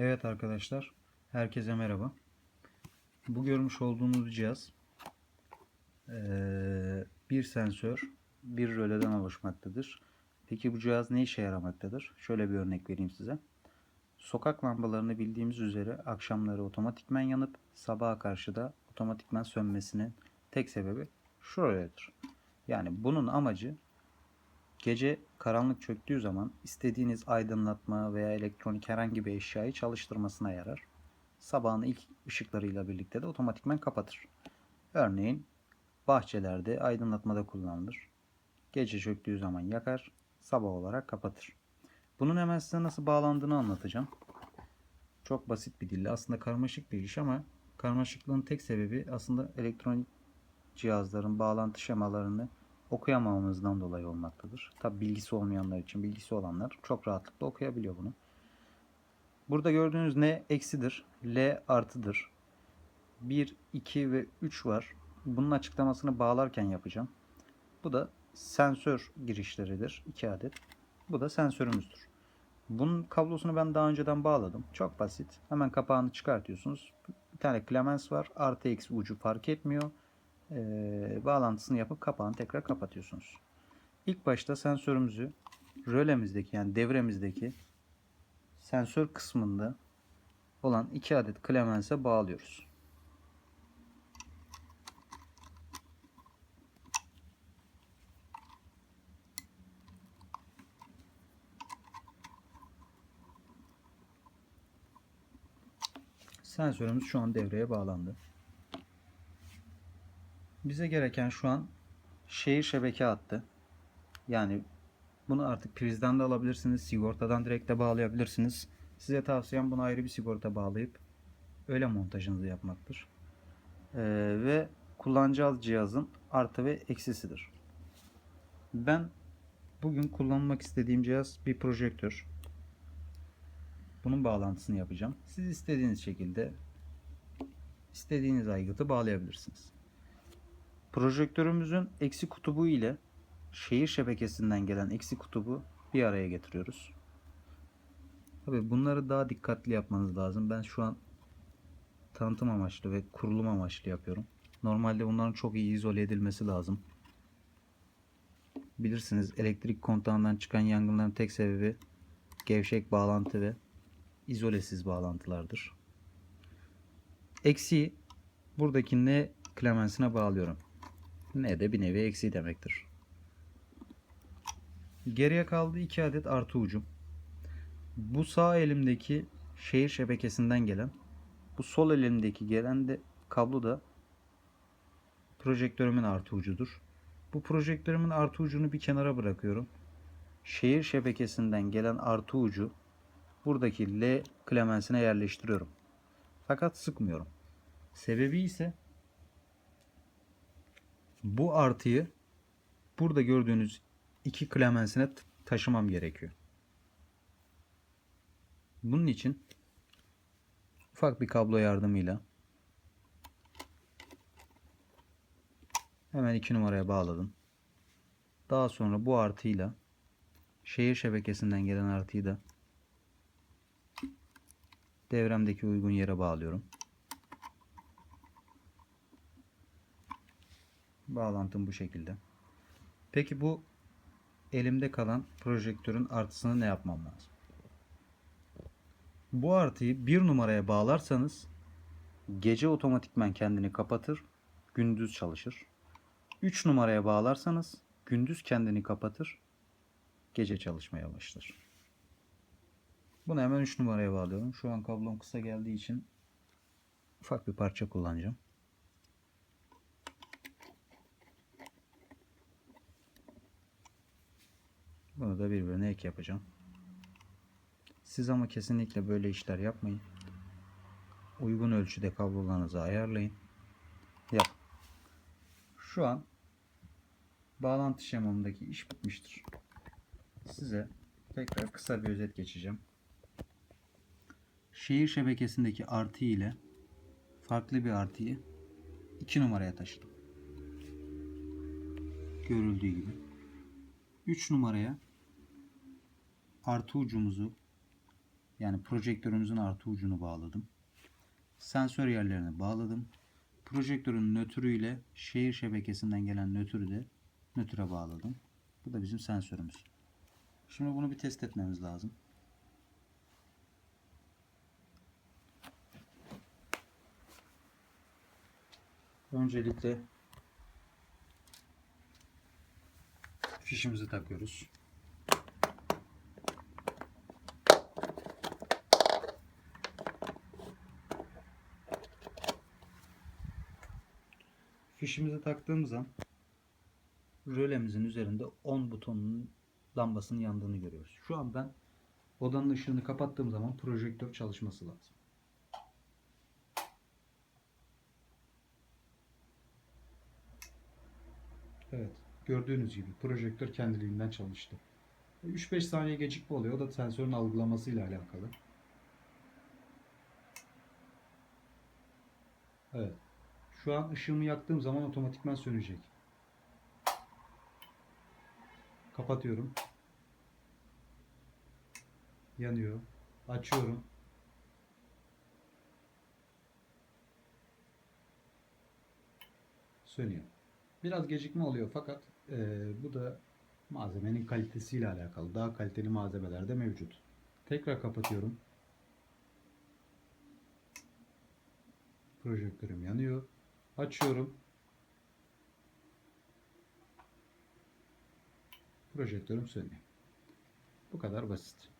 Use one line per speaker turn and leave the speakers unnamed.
Evet arkadaşlar, herkese merhaba. Bu görmüş olduğunuz cihaz bir sensör, bir röleden oluşmaktadır. Peki bu cihaz ne işe yaramaktadır? Şöyle bir örnek vereyim size. Sokak lambalarını bildiğimiz üzere akşamları otomatikmen yanıp sabaha karşı da otomatikmen sönmesinin tek sebebi şu röledir. Yani bunun amacı Gece karanlık çöktüğü zaman istediğiniz aydınlatma veya elektronik herhangi bir eşyayı çalıştırmasına yarar. Sabahın ilk ışıklarıyla birlikte de otomatikman kapatır. Örneğin bahçelerde aydınlatmada kullanılır. Gece çöktüğü zaman yakar, sabah olarak kapatır. Bunun hemen size nasıl bağlandığını anlatacağım. Çok basit bir dille. Aslında karmaşık bir iş ama karmaşıklığın tek sebebi aslında elektronik cihazların bağlantı şemalarını okuyamamamızdan dolayı olmaktadır. Tabi bilgisi olmayanlar için bilgisi olanlar çok rahatlıkla okuyabiliyor bunu. Burada gördüğünüz N eksidir. L artıdır. 1, 2 ve 3 var. Bunun açıklamasını bağlarken yapacağım. Bu da sensör girişleridir. 2 adet. Bu da sensörümüzdür. Bunun kablosunu ben daha önceden bağladım. Çok basit. Hemen kapağını çıkartıyorsunuz. Bir tane klemens var. Artı eksi ucu fark etmiyor e, bağlantısını yapıp kapağını tekrar kapatıyorsunuz. İlk başta sensörümüzü rölemizdeki yani devremizdeki sensör kısmında olan iki adet klemense bağlıyoruz. Sensörümüz şu an devreye bağlandı. Bize gereken şu an şehir şebeke hattı. Yani bunu artık prizden de alabilirsiniz. Sigortadan direkt de bağlayabilirsiniz. Size tavsiyem bunu ayrı bir sigorta bağlayıp öyle montajınızı yapmaktır. Ee, ve kullanacağız cihazın artı ve eksisidir. Ben bugün kullanmak istediğim cihaz bir projektör. Bunun bağlantısını yapacağım. Siz istediğiniz şekilde istediğiniz aygıtı bağlayabilirsiniz. Projektörümüzün eksi kutubu ile şehir şebekesinden gelen eksi kutubu bir araya getiriyoruz. Tabi bunları daha dikkatli yapmanız lazım. Ben şu an tanıtım amaçlı ve kurulum amaçlı yapıyorum. Normalde bunların çok iyi izole edilmesi lazım. Bilirsiniz elektrik kontağından çıkan yangınların tek sebebi gevşek bağlantı ve izolesiz bağlantılardır. Eksiği buradaki ne klemensine bağlıyorum ne de bir nevi eksi demektir. Geriye kaldı iki adet artı ucum. Bu sağ elimdeki şehir şebekesinden gelen, bu sol elimdeki gelen de kablo da projektörümün artı ucudur. Bu projektörümün artı ucunu bir kenara bırakıyorum. Şehir şebekesinden gelen artı ucu buradaki L klemensine yerleştiriyorum. Fakat sıkmıyorum. Sebebi ise bu artıyı burada gördüğünüz iki klemensine taşımam gerekiyor. Bunun için ufak bir kablo yardımıyla hemen iki numaraya bağladım. Daha sonra bu artıyla şehir şebekesinden gelen artıyı da devremdeki uygun yere bağlıyorum. Bağlantım bu şekilde. Peki bu elimde kalan projektörün artısını ne yapmam lazım? Bu artıyı bir numaraya bağlarsanız gece otomatikmen kendini kapatır, gündüz çalışır. 3 numaraya bağlarsanız gündüz kendini kapatır, gece çalışmaya başlar. Bunu hemen 3 numaraya bağlıyorum. Şu an kablom kısa geldiği için ufak bir parça kullanacağım. Bunu da birbirine ek yapacağım. Siz ama kesinlikle böyle işler yapmayın. Uygun ölçüde kablolarınızı ayarlayın. Yap. Şu an bağlantı şemamdaki iş bitmiştir. Size tekrar kısa bir özet geçeceğim. Şehir şebekesindeki artı ile farklı bir artıyı 2 numaraya taşıdım. Görüldüğü gibi. 3 numaraya artı ucumuzu Yani projektörümüzün artı ucunu bağladım. Sensör yerlerini bağladım. Projektörün nötrü ile şehir şebekesinden gelen nötrü de nötre bağladım. Bu da bizim sensörümüz. Şimdi bunu bir test etmemiz lazım. Öncelikle fişimizi takıyoruz. Fişimizi taktığımız an rölemizin üzerinde 10 butonunun lambasının yandığını görüyoruz. Şu an ben odanın ışığını kapattığım zaman projektör çalışması lazım. Evet. Gördüğünüz gibi projektör kendiliğinden çalıştı. 3-5 saniye gecikme oluyor. O da sensörün algılamasıyla alakalı. Evet. Şu an ışığımı yaktığım zaman otomatikman sönecek. Kapatıyorum. Yanıyor. Açıyorum. Sönüyor. Biraz gecikme oluyor fakat eee, bu da malzemenin kalitesiyle alakalı. Daha kaliteli malzemeler de mevcut. Tekrar kapatıyorum. Projektörüm yanıyor. Açıyorum. Projektörüm sönüyor. Bu kadar basit.